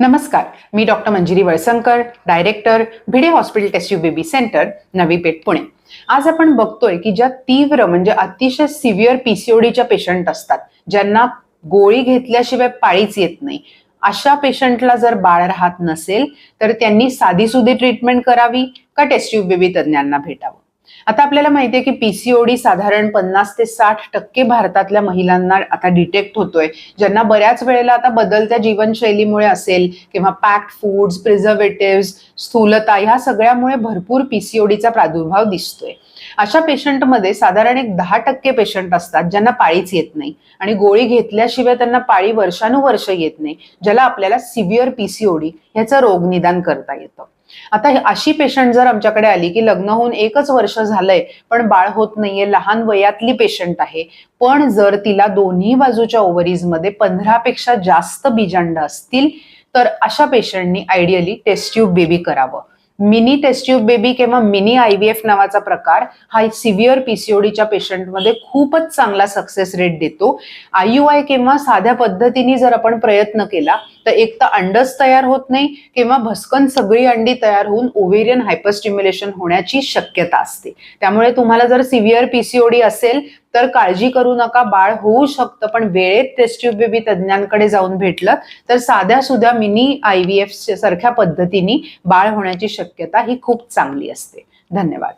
नमस्कार मी doctor Manjiri Valsankar director Bhide hospital test tube baby centre Navi Peth Pune. आज आपण बघतोय की ज्या तीव्र म्हणजे अतिशय सिव्हिअर पीसीओडीच्या पेशंट असतात ज्यांना गोळी घेतल्याशिवाय पाळीच येत नाही अशा पेशंटला जर बाळ राहत नसेल तर त्यांनी साधीसुधी ट्रीटमेंट करावी का टेस्ट्यूब बेबी तज्ज्ञांना भेटावं? आता आपल्याला माहितीये की पीसीओडी साधारण पन्नास ते साठ टक्के भारतातल्या महिलांना आता डिटेक्ट होतोय. ज्यांना बऱ्याच वेळेला आता बदलत्या जीवनशैलीमुळे असेल किंवा पॅक्ड फूड्स प्रिझर्वेटिव्ह स्थूलता ह्या सगळ्यामुळे भरपूर पीसीओडीचा प्रादुर्भाव दिसतोय. अशा पेशंटमध्ये साधारण एक दहा टक्के पेशंट असतात ज्यांना पाळीच येत नाही. आणि गोळी घेतल्याशिवाय त्यांना पाळी वर्षानुवर्ष येत नाही ज्याला आपल्याला सिव्हिअर पीसीओडी ह्याचं रोग निदान करता येतं. आता अशी पेशंट जर आमच्याकडे आली की लग्न होऊन एकच वर्ष झालंय पण बाळ होत नाहीये लहान वयातली पेशंट आहे पण जर तिला दोन्ही बाजूच्या ओव्हरीजमध्ये पंधरापेक्षा जास्त बीजांड असतील तर अशा पेशंटनी आयडियली टेस्ट्यूब बेबी करावं. मिनी टेस्ट्यूब बेबी किंवा मिनी आय व्ही एफ नावाचा प्रकार हा सिव्हिअर पीसीओडीच्या पेशंटमध्ये खूपच चांगला सक्सेस रेट देतो. आय यू आय किंवा साध्या पद्धतीने जर आपण प्रयत्न केला तर एक तर अंडस तयार होत नाही किंवा भस्कन सगळी अंडी तयार होऊन ओव्हेरियन हायपरस्टिम्युलेशन होण्याची शक्यता असते. त्यामुळे तुम्हाला जर सिव्हिअर पीसीओडी असेल तर काळजी करू नका बाळ होऊ शकतं पण वेळेत टेस्ट्यूब बेबी तज्ज्ञांकडे जाऊन भेटलं तर साध्या सुध्या मिनी आय व्ही एफ सारख्या पद्धतीने बाळ होण्याची शक्यता ही खूप चांगली असते. धन्यवाद.